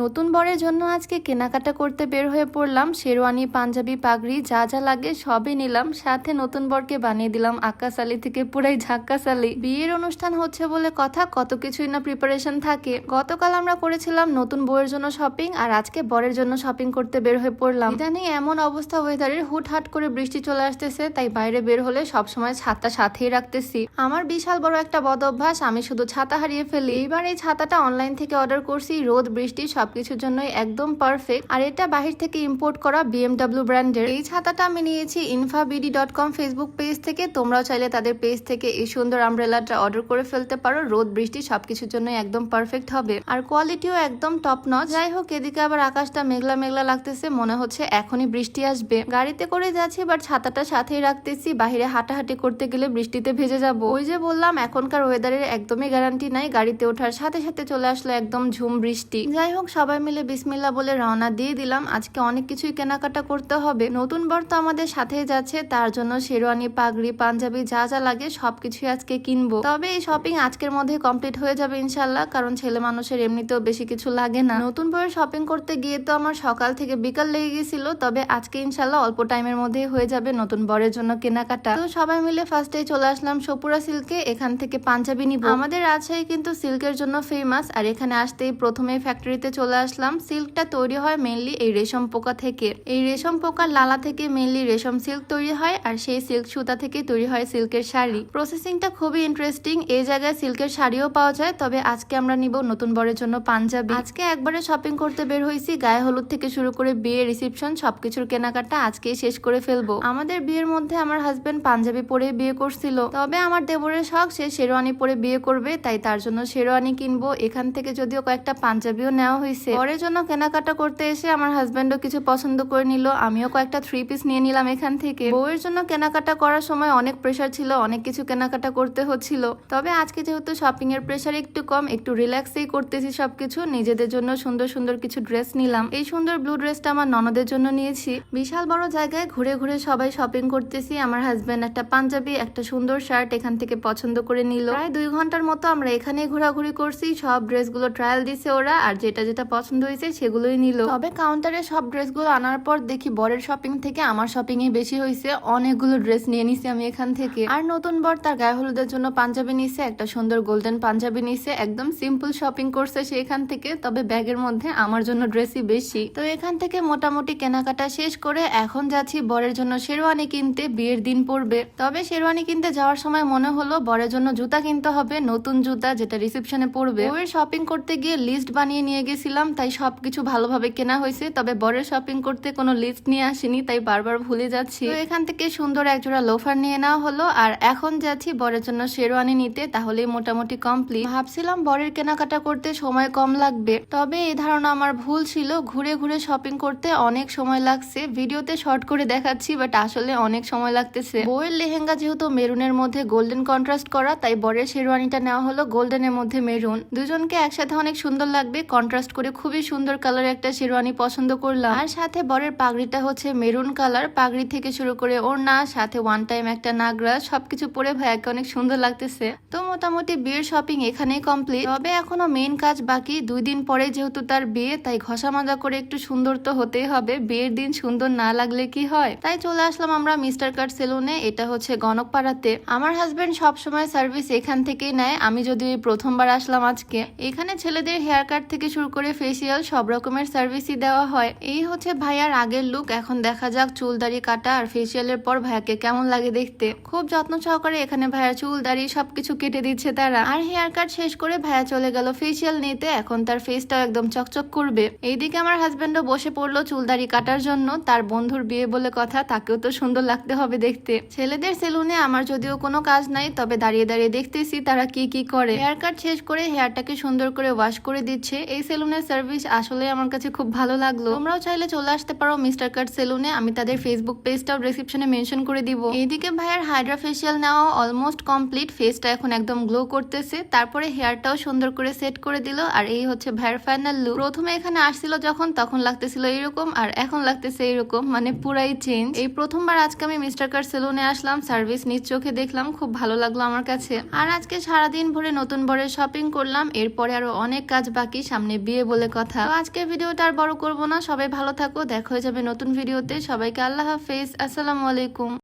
নতুন বরের জন্য আজকে কেনাকাটা করতে বের হয়ে পড়লাম। শেরওয়ানি, পাঞ্জাবি, পাগড়ি, যা যা লাগে সবই নিলাম। সাথে নতুন বরকে বানিয়ে দিলাম আকাশালি থেকে পুরাই ঝাক্কাশালি বিয়ের অনুষ্ঠান হচ্ছে বলে কথা, কত কিছুই না প্রিপারেশন থাকে। গতকাল আমরা করেছিলাম নতুন বউয়ের জন্য শপিং আর আজকে বরের জন্য শপিং করতে বের হয়ে পড়লাম। ইদানিং এমন অবস্থা ওয়েদারের হুটহাট করে বৃষ্টি চলে আসতেছে, তাই বাইরে বের হলে সবসময় ছাতা সাথেই রাখতেছি। আমার বিশাল বড় একটা বদ অভ্যাস, আমি শুধু ছাতা হারিয়ে ফেলি। এইবার এই ছাতাটা অনলাইন থেকে অর্ডার করছি, রোদ, বৃষ্টি সবকিছুর জন্যই একদম পারফেক্ট আর এটা বাহির থেকে ইম্পোর্ট করা বিএমডাব্লিউ ব্র্যান্ডের এই ছাতাটা আমি নিয়েছি InfaBD dot com Facebook page থেকে। তোমরাও চাইলে তাদের পেজ থেকে এই সুন্দর আমব্রেলাটা অর্ডার করে ফেলতে পারো। রোদ, বৃষ্টি সবকিছুর জন্যই একদম পারফেক্ট হবে। আর কোয়ালিটিও একদম টপ নচ যাই হোক, এদিকে আবার আকাশটা মেঘলা মেঘলা লাগতেছে। মনে হচ্ছে এখনই বৃষ্টি আসবে। গাড়িতে করে যাচ্ছি বাট ছাতাটা সাথেই রাখতেছি। বাহিরে হাঁটাহাঁটি করতে গেলে বৃষ্টিতে ভেজে যাব। ওই যে বললাম, এখনকার ওয়েদারের একদমই গ্যারান্টি নাই। গাড়িতে ওঠার সাথে সাথে চলে আসলো একদম ঝুম বৃষ্টি। যাই হোক সবাই মিলে বিসমিল্লা বলে রওনা দিয়ে দিলাম। আজকে অনেক কিছুই কেনাকাটা করতে হবে। নতুন বর তো আমাদের সাথেই যাচ্ছে। তার জন্য শেরওয়ানি, পাগড়ি, পাঞ্জাবি যা যা লাগে সবকিছুই আজকে কিনবো। তবে এই শপিং আজকের মধ্যে কমপ্লিট হয়ে যাবে ইনশাল্লাহ কারণ ছেলে মানুষের এমনিতেও বেশি কিছু লাগে না। নতুন বইয়ের শপিং করতে গিয়ে তো আমার সকাল থেকে বিকাল লেগে গেছিল, তবে আজকে ইনশাল্লাহ অল্প টাইমের মধ্যেই হয়ে যাবে নতুন বরের জন্য কেনাকাটা। তো সবাই মিলে ফার্স্টে চলে আসলাম সপুরা সিল্কে এখান থেকে পাঞ্জাবি নিব। আমাদের রাজশাহী কিন্তু সিল্কের জন্য ফেমাস আর এখানে আসতেই প্রথমে ফ্যাক্টরিতে চলে আসলাম। সিল্কটা তৈরি হয় মেনলি এই রেশম পোকা থেকে। এই রেশম পোকার লালা থেকে মেনলি রেশম সিল্ক তৈরি হয় আর সেই সিল্ক সুতা থেকে তৈরি হয় সিল্কের শাড়ি। প্রসেসিংটা খুবই ইন্টারেস্টিং এই জায়গায় সিল্কের শাড়িও পাওয়া যায়, তবে আজকে আমরা নিব নতুন বরের জন্য পাঞ্জাবি। আজকে একবারে শপিং করতে বের হয়েছি গায়ে হলুদ থেকে শুরু করে বিয়ে রিসেপশন সবকিছুর কেনাকাটা আজকেই শেষ করে ফেলব। আমাদের বিয়ের মধ্যে আমার হাজবেন্ড পাঞ্জাবি পরে বিয়ে করছিল। তবে আমার দেবরের শখ, সে শেরওয়ানি পরে বিয়ে করবে, তাই তার জন্য শেরওয়ানি কিনবো। এখান থেকে যদিও কয়েকটা পাঞ্জাবিও নেওয়া হয়েছে পরের জন্য কেনাকাটা করতে এসে আমার হাজবেন্ডও কিছু পছন্দ করে নিল। আমিও কয়েকটা থ্রি পিস নিয়ে নিলাম এখান থেকে। বউয়ের জন্য কেনাকাটা করার সময় অনেক প্রেশার ছিল, অনেক কিছু কেনাকাটা করতে হচ্ছিল। তবে আজকে যেহেতু শপিং এর প্রেশার একটু কম, একটু রিল্যাক্সেই করতেছি সবকিছু। নিজেদের জন্য সুন্দর সুন্দর কিছু ড্রেস নিলাম। এই সুন্দর ব্লু ড্রেসটা আমার ননদের জন্য নিয়েছি। বিশাল বড় জায়গায় ঘুরে ঘুরে সবাই শপিং করতেছি। আমার হাজব্যান্ড একটা পাঞ্জাবি, একটা সুন্দর শার্ট এখান থেকে পছন্দ করে নিল। প্রায় দুই ঘণ্টার মতো আমরা এখানেই ঘোরাঘুরি করছি। সব ড্রেসগুলো ট্রায়াল দিছে ওরা, আর যেটা যেটা পছন্দ হয়েছে সেগুলোই নিল। তবে কাউন্টারে সব ড্রেসগুলো আনার পর দেখি বরের শপিং থেকে আমার শপিং এ বেশি হয়েছে। অনেকগুলো ড্রেস নিয়ে নিছি আমি এখান থেকে। আর নতুন বর তার গায়ে হলুদের জন্য পাঞ্জাবি নিছে, একটা সুন্দর গোল্ডেন পাঞ্জাবি নিছে। একদম সিম্পল শপিং করছে সে এখান থেকে, তবে ব্যাগের মধ্যে আমার জন্য ড্রেসই বেশি। তো এখান থেকে মোটামুটি কেনাকাটা শেষ করে এখন যাচ্ছি বরের জন্য শেরওয়ানি কিনতে, বিয়ের দিন পড়বে। তবে শেরওয়ানি কিনতে যাওয়ার সময় মনে হলো বরের জন্য জুতা কিনতে হবে, নতুন জুতা যেটা রিসেপশনে পড়বে বউয়ের শপিং করতে গিয়ে লিস্ট বানিয়ে নিয়ে গেছিলাম তাই সবকিছু ভালোভাবে কেনা হয়েছে। তবে বরের শপিং করতে কোনো লিস্ট নিয়ে আসিনি, তাই বারবার ভুলে যাচ্ছি। তো এখান থেকে সুন্দর একজোড়া লোফার নিয়ে নেওয়া হলো। আর এখন যাচ্ছি বরের জন্য শেরওয়ানি নিতে তাহলে মোটামুটি কমপ্লিট ভাবছিলাম বরের কেনাকাটা করতে সময় কম লাগবে। তবে এই ধারণা আমার ভুল ছিল। ঘুরে ঘুরে শপিং করতে অনেক সময় লাগছে। ভিডিওতে শর্ট করে দেখাচ্ছি বাট আসলে অনেক সময় লাগতেছে। বউয়ের লেহেঙ্গা যেহেতু মেরুনের মধ্যে গোল্ডেন কন্ট্রাস্ট করা, তাই বরের শেরওয়ানিটা নেওয়া হলো গোল্ডেনের মধ্যে মেরুন। দুজনকে একসাথে অনেক সুন্দর লাগবে কন্ট্রাস্ট করে খুবই সুন্দর কালারের একটা শেরওয়ানি পছন্দ করলাম। আর সাথে বরের পাগড়িটা হচ্ছে মেরুন কালার পাগড়ি থেকে শুরু করে ওড়না, সাথে ওয়ান টাইম একটা নাগরা, সবকিছু পরে ভাইয়াকে অনেক সুন্দর লাগতেছে। তো মোটামুটি বিয়ের শপিং এখানেই কমপ্লিট তবে এখনও মেইন কাজ বাকি, দুই দিন পরে যেহেতু তার বিয়ে, তাই ঘষা মাজা করে একটু সুন্দর তো হতেই হবে, বিয়ের দিন সুন্দর না লাগলে কি হয়? তাই চলে আসলাম আমরা মিস্টার কাট সেলুনে এটা হচ্ছে গণকপাড়াতে। আমার হাজবেন্ড সবসময় সার্ভিস এখান থেকেই নেয়, আমি যদি প্রথমবার আসলাম আজকে। এখানে ছেলেদের হেয়ার কাট থেকে শুরু করে ফেসিয়াল সব রকমের সার্ভিসই দেওয়া হয়। এই হচ্ছে ভাইয়ার আগের লুক এখন দেখা যাক চুল দাড়ি কাটা আর ফেসিয়ালের পর ভাইয়াকে কেমন লাগে দেখতে। খুব যত্ন সহকারে এখানে ভাইয়ার চুল, দাড়ি সবকিছু কেটে দিচ্ছে তারা। আর হেয়ার কাট শেষ করে ভাইয়া চলে গেল ফেসিয়াল নিতে। এখন তার ফেসটাও একদম চকচক করবে। এইদিকে আমার হাজবেন্ডও বসে পড়ল চুল দাড়ি কাটার জন্য। তার বন্ধুর বিয়ে বলে কথা, তাকেও তো সুন্দর লাগতে হবে দেখতে। ছেলেদের সেলুনে আমার যদিও কোনো কাজ নাই, তবে দাঁড়িয়ে দাঁড়িয়ে দেখতেছি তারা কি কি করে। হেয়ার কাট শেষ করে হেয়ারটাকে সুন্দর করে ওয়াশ করে দিচ্ছে। এই সেলুনের সার্ভিস আসলে আমার কাছে খুব ভালো লাগল। তোমরাও চাইলে চলে আসতে পারো মিস্টার কাট সেলুনে আমি তাদের ফেসবুক পেজটাও ডিসক্রিপশনে মেনশন করে দিব। এইদিকে ভাইয়ার হাইড্রা ফেসিয়াল নেওয়া অলমোস্ট কমপ্লিট ফেসটা এখন একদম গ্লো করতেছে। তারপরে হেয়ারটাও সুন্দর করে সেট করে দিল। আর এই হচ্ছে ভাইয়ার ফাইনাল লুক প্রথমে এখানে আসছিল যখন, তখন লাগতেছিল এইরকম। আর এখন লাগতেছে এইরকম মানে পুরাই চেঞ্জ এই প্রথমবার আজকে আমি মিস্টার কার সেলুনে আসলাম। সার্ভিস নিজ চোখে দেখলাম। খুব ভালো লাগল আমার কাছে। আর আজকে সারাদিন ভরে নতুন বরের শপিং করলাম। এরপরে আরও অনেক কাজ বাকি। সামনে বিয়ে বলে কথা। তো আজকের ভিডিওটা আর বড় করব না। সবাই ভালো থাকো। দেখা হয়ে যাবে নতুন ভিডিওতে। সবাইকে আল্লাহ হাফেজ। আসসালামু আলাইকুম।